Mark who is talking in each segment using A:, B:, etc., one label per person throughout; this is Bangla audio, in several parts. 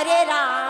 A: হরে রাম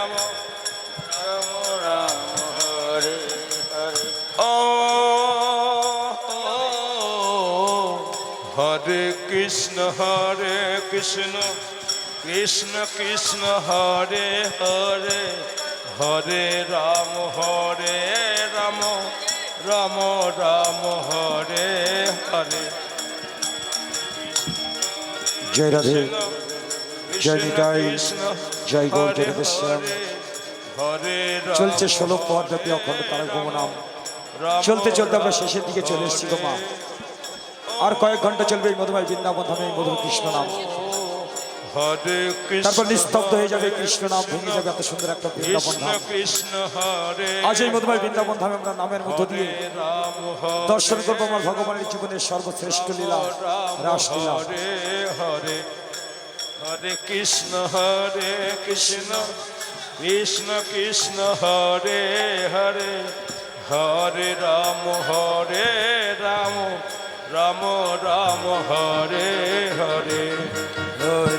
B: কৃষ্ণ কৃষ্ণ কৃষ্ণ হরে হরে হরে রাম হরে রাম রাম রাম হরে হরে
C: জয় রাধে জয় নিতাই জয় হরে চলছে ষোলো পদ ব্যাপী অখণ্ড তার গমনাম চলতে চলতে আমরা শেষের দিকে চলে এসেছি তোমা আর কয়েক ঘন্টা চলবে এই মধুমায় বৃন্দাবন ধামে মধুর কৃষ্ণ নাম তারপর নিস্তব্ধ হয়ে যাবে কৃষ্ণ নাম ভেঙে যাবে এত সুন্দর একটা বৃন্দাবন ধাম আজ এই মধ্যে বৃন্দাবন ধামে আমরা নামের মধ্য দিয়ে দর্শন করবো আমার ভগবানের জীবনের সর্বশ্রেষ্ঠ লীলা রাসলীলা হরে
B: হরে কৃষ্ণ হরে কৃষ্ণ কৃষ্ণ কৃষ্ণ হরে হরে হরে রাম হরে রাম রাম রাম হরে হরে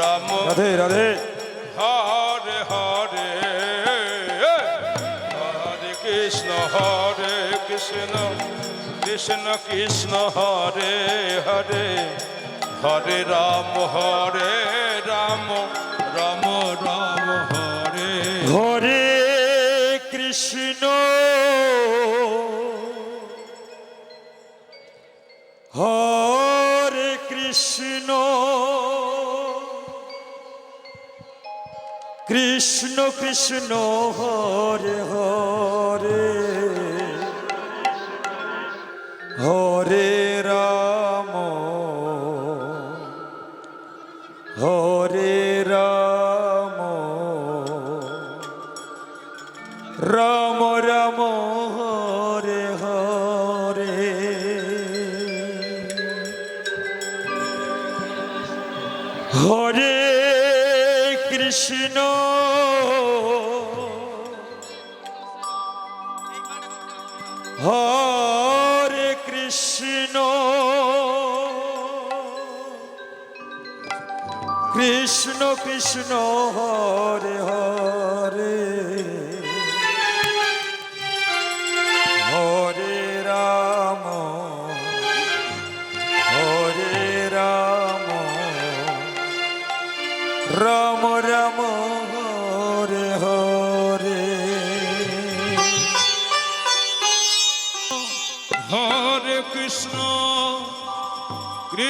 C: রাম রাধে রাধে
B: হরে হরে হরে কৃষ্ণ হরে কৃষ্ণ কৃষ্ণ কৃষ্ণ হরে হরে হরে রাম হরে রাম
D: কৃষ্ণ হরে হরে হরে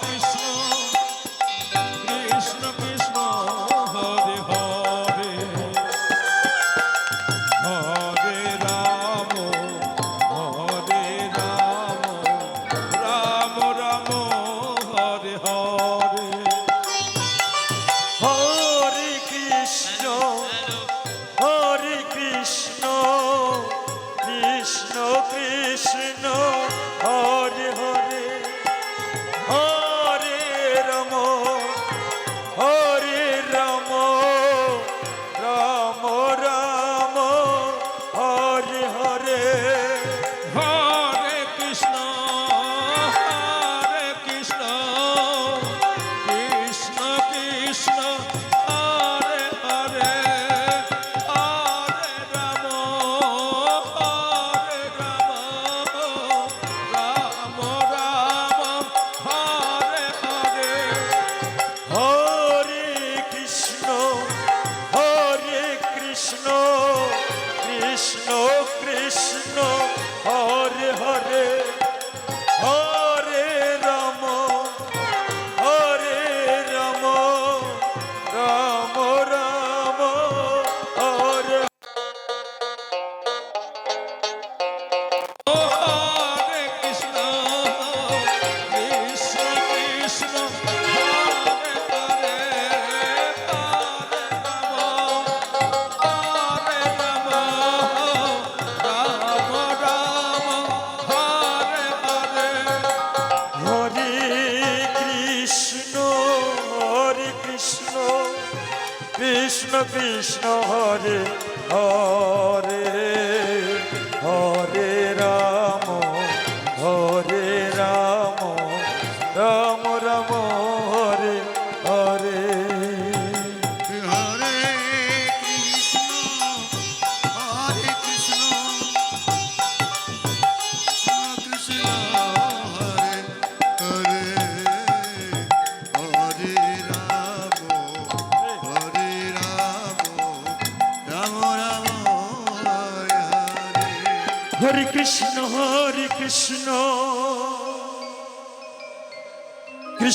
D: Peace. কৃষ্ণ কৃষ্ণ হরে হরে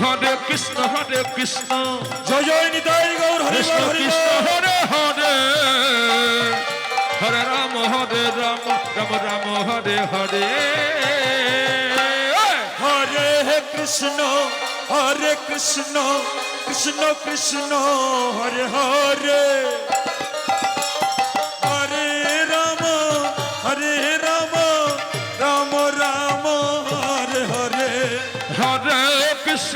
D: হরে কৃষ্ণ হরে কৃষ্ণ
C: জয় জয় নিতাই গৌর
D: হরে কৃষ্ণ হরে হরে হরে রাম হরে রাম রাম রাম হরে হরে হরে কৃষ্ণ হরে কৃষ্ণ কৃষ্ণ কৃষ্ণ হরে হরে হরে রাম হরে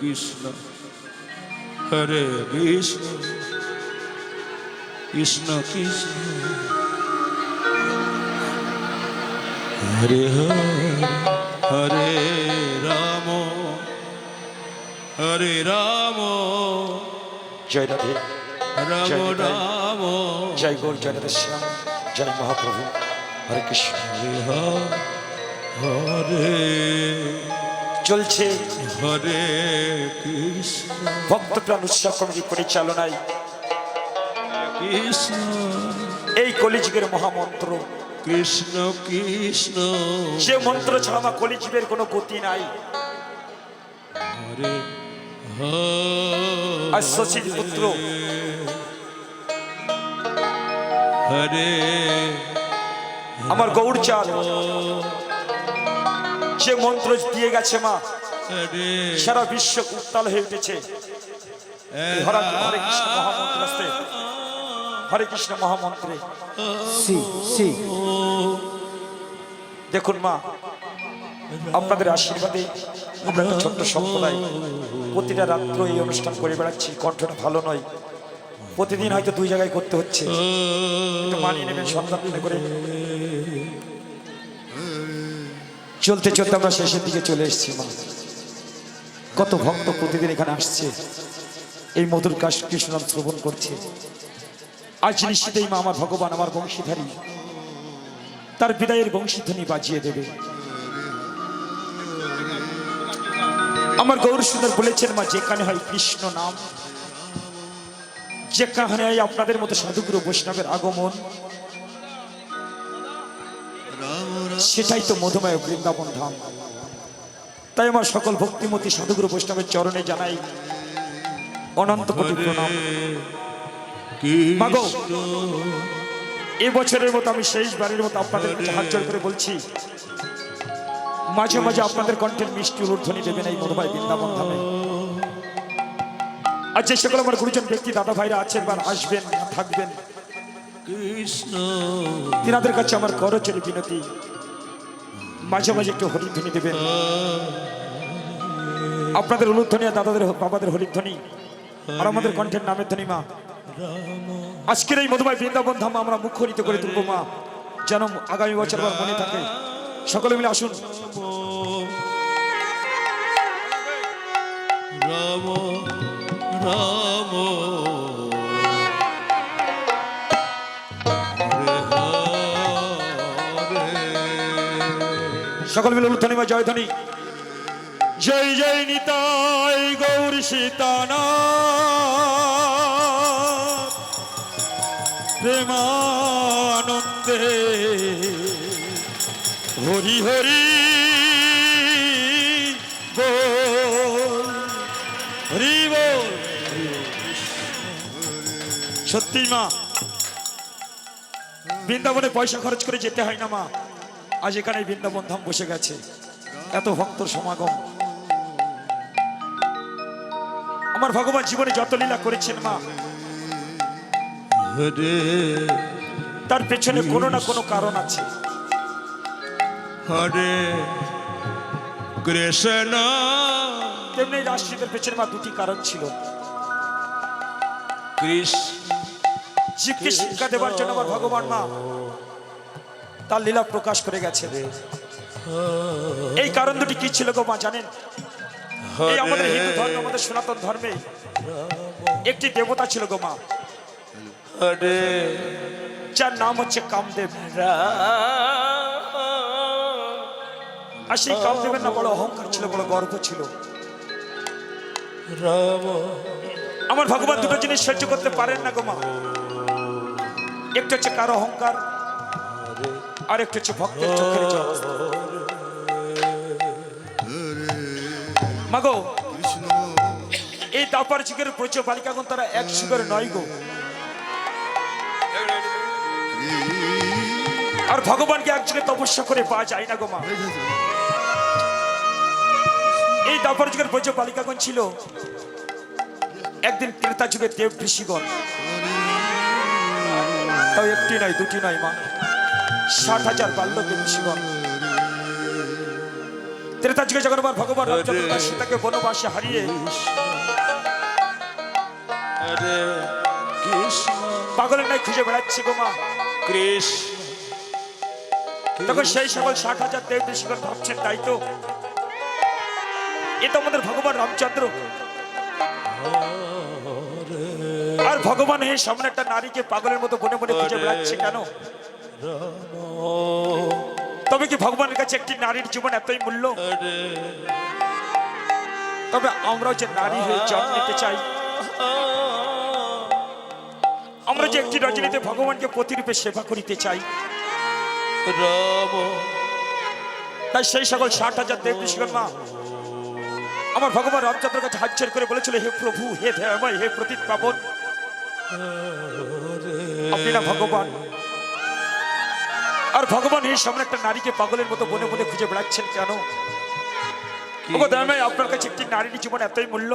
D: কৃষ্ণ হরে কৃষ্ণ কৃষ্ণ কৃষ্ণ হরে হরে রাম হরে রাম
C: জয় রাধে রাম রাম জয় গৌর জয় রাধে শ্যাম জয় মহাপ্রভু হরে কৃষ্ণ
D: হরে চলছে হরে
C: প্রাণ উৎসব কমিটি পরিচালনায় কৃষ্ণ এই কলিযুগের মহামন্ত্র
D: কৃষ্ণ কৃষ্ণ
C: সে মন্ত্র ছাড়া আমার কলিজীবের কোনো গতি নাই শশীর পুত্র আমার চাল যে মন্ত্র দিয়ে গেছে মা সারা বিশ্ব উত্তাল হয়ে উঠেছে হ্যাঁ। হরে কৃষ্ণ মহামন্ত্রে দেখুন মা আপনাদের আশীর্বাদে আমরা একটা ছোট্ট সম্প্রদায় প্রতিটা রাত্র এই অনুষ্ঠান করে বেড়াচ্ছি কণ্ঠটা ভালো নয় প্রতিদিন হয়তো দুই জায়গায় করতে হচ্ছে মানিয়ে নেবেন সন্তান করে চলতে চলতে আমরা শেষের দিকে চলে এসেছি মা কত ভক্ত প্রতিদিন এখানে আসছে এই মধুর কাশ কৃষ্ণ শ্রবণ করছে আজ নিশ্চিতই মা আমার ভগবান আমার বংশীধারী তার বিদায়ের বংশীধ্বনি বাজিয়ে দেবে আমার গৌর সুন্দর বলেছেন মা যেখানে হয় কৃষ্ণ নাম যেখানে হয় আপনাদের মতো সাধুগুরু বৈষ্ণবের আগমন সেটাই তো মধুময় বৃন্দাবন ধাম তাই আমার সকল ভক্তিমতি সাধুগুরু বৈষ্ণবের চরণে জানাই অনন্ত কোটি প্রণাম এবছরের মতো আমি বারের মতো আপনাদের হাত জল করে বলছি মাঝে মাঝে আপনাদের কণ্ঠের মিষ্টি উর্ধ্বনি দেবেন এই মধুভাই বৃন্দাবন ধামে আর যে সকল আমার গুরুজন ব্যক্তি দাদা ভাইরা আছেন বা আসবেন থাকবেন
D: কৃষ্ণ
C: তিনাদের কাছে আমার করচের বিনতি মাঝে মাঝে একটু ধ্বনি দেবেন আপনাদের উলুধ্বনি আর দাদাদের বাবাদের ধ্বনি আর আমাদের কণ্ঠের নামের ধ্বনি মা আজকের এই মধুমায় বৃন্দাবন ধাম আমরা মুখরিত করে তুলবো মা যেন আগামী বছর মনে থাকে সকলে মিলে আসুন
D: রাম রাম
C: সকল মিলে উত্থানি বা জয়ধ্বনি
D: জয় জয় নিতাই গৌর সীতানা প্রেমানন্দে হরি হরি হরি
C: সত্যি মা বৃন্দাবনে পয়সা খরচ করে যেতে হয় না মা আজ এখানে বৃন্দাবন ধাম বসে গেছে এত ভক্ত সমাগম আমার ভগবান জীবনে যত লীলা করেছেন মা তার পেছনে কোনো না কোনো কারণ আছে হরে তেমনি রাষ্ট্রীয়দের পেছনে মা দুটি কারণ ছিল জীবকে শিক্ষা দেবার জন্য আমার ভগবান মা তার লীলা প্রকাশ করে গেছে এই কারণ দুটি কি ছিল গো মা জানেন আমাদের হিন্দু আমাদের সনাতন ধর্মে একটি দেবতা ছিল গো মা যার নাম হচ্ছে কামদেব আর সেই কামদেবের না বড় অহংকার ছিল বড় গর্ব ছিল আমার ভগবান দুটো জিনিস সহ্য করতে পারেন না গো মা একটা হচ্ছে কার অহংকার আরেকটা হচ্ছে ভক্তের চোখের অবস্থা মাগো এই দাপার যুগের প্রচুর বালিকাগণ তারা এক সুগের নয় গো আর ভগবানকে একযোগে তপস্যা করে পাওয়া যায় না গো মা এই দাপার যুগের বৈজ বালিকাগণ ছিল একদিন ক্রেতা যুগের দেব ঋষিগণ তাও একটি নয় দুটি নয় মা ষাট হাজার বাল্যপ্রেমী শিবন ত্রেতাজিকে যুগে জগন্নাথ ভগবান রামচন্দ্র সীতাকে বনবাসে হারিয়ে পাগলের নাই খুঁজে বেড়াচ্ছে গোমা কৃষ্ণ তখন সেই সকল ষাট হাজার দেব ঋষিগণ ভাবছেন তাই তো এ তো আমাদের ভগবান রামচন্দ্র আর ভগবান এই সামনে একটা নারীকে পাগলের মতো বনে বনে খুঁজে বেড়াচ্ছে কেন তবে কি ভগবানের কাছে একটি নারীর জীবন এতই মূল্য তবে আমরাও যে নারী হয়ে জন্ম নিতে চাই আমরা যে একটি রজনীতে ভগবানকে প্রতিরূপে সেবা করিতে চাই তাই সেই সকল ষাট হাজার দেব বিশ্বকর্মা আমার ভগবান রামচন্দ্রের কাছে হাজার করে বলেছিল হে প্রভু হে দেবাই হে প্রতীক পাবন আপনি না ভগবান আর ভগবান এই সামনে একটা নারীকে পাগলের মতো বনে বনে খুঁজে বেড়াচ্ছেন কেন আপনার কাছে একটি নারীর জীবন এতই মূল্য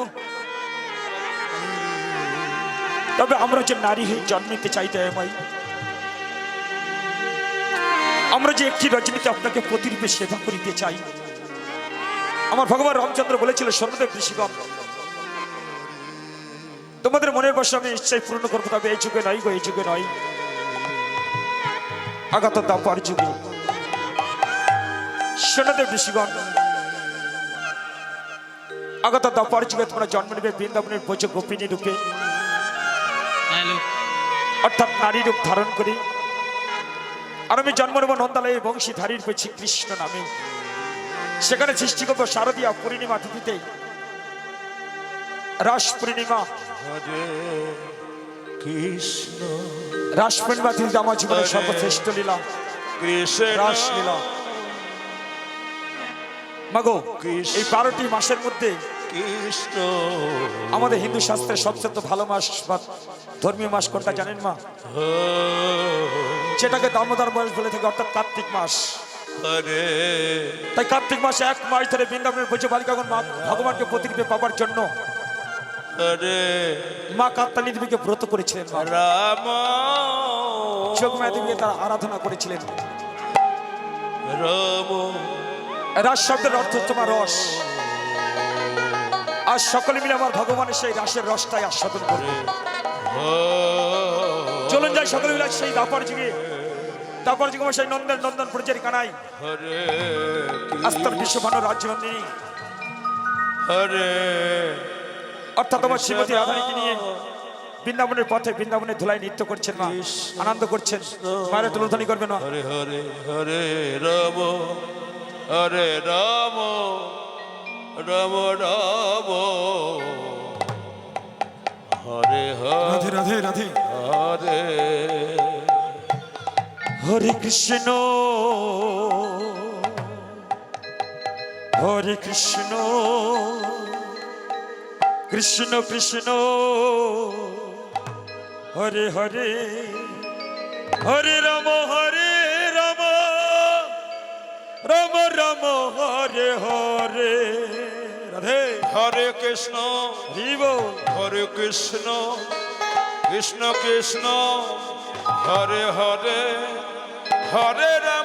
C: তবে আমরা যে নারী হয়ে জন্মিতে চাইতে দয়াময় আমরা যে একটি রজনীতে আপনাকে প্রতিরূপে সেবা করিতে চাই আমার ভগবান রামচন্দ্র বলেছিল সর্বদেব ঋষিগণ তোমাদের মনের বসে আমি ইচ্ছাই পূর্ণ করবো তবে এই যুগে নয় গো এই যুগে নয় আগাত দাপার যুগে সেনাদের ঋষিগণ আগাত দাপার যুগে তোমরা জন্ম নেবে বৃন্দাবনের বোঝ গোপিনী রূপে অর্থাৎ নারী রূপ ধারণ করে আর আমি জন্ম নেব নন্দালয়ে ধারীর পেয়েছি কৃষ্ণ নামে সেখানে সৃষ্টি করবো শারদীয়া পূর্ণিমা তিথিতে রাস পূর্ণিমা
D: কৃষ্ণ
C: রাসপেন বা তুলতে আমার জীবনের সর্বশ্রেষ্ঠ লীলা রাস রাসলীলা মাগো এই বারোটি মাসের মধ্যে
D: কৃষ্ণ
C: আমাদের হিন্দু শাস্ত্রের সবচেয়ে তো ভালো মাস বা ধর্মীয় মাস কোনটা জানেন মা যেটাকে দামোদর মাস বলে থাকে অর্থাৎ কার্তিক মাস তাই কার্তিক মাসে এক মাস ধরে বৃন্দাবনের বোঝে বালিকাগণ মা ভগবানকে প্রতিরূপে পাওয়ার জন্য রে মা কাত্তানি দেবীকে ব্রত করেছিলেন রাম যোগমায়া দেবীকে তার আরাধনা করেছিলেন রাম রাস শব্দের অর্থ তোমার রস আর সকলে মিলে আমার ভগবানের সেই রাসের রসটাই আস্বাদন করে চলুন যাই সকলে মিলে সেই দাপর যুগে দাপর যুগে সেই নন্দন নন্দন পরিচয় কানাই আস্তার বিশ্বভানু রাজ্যনন্দিনী হরে অর্থাৎ তোমার শ্রীমতী রাধারানীকে নিয়ে বৃন্দাবনের পথে বৃন্দাবনের ধুলায় নৃত্য করছেন মা আনন্দ করছেন মায়ের তুলধ্বনি করবেন মা
D: হরে হরে হরে রাম হরে রাম রাম রাম হরে হরে রাধে রাধে হরে হরে কৃষ্ণ হরে কৃষ্ণ কৃষ্ণ কৃষ্ণ হরে হরে হরে রাম হরে রাম রাম রাম হরে হরে রাধে হরে কৃষ্ণ হরিব হরে কৃষ্ণ কৃষ্ণ কৃষ্ণ হরে হরে হরে রাম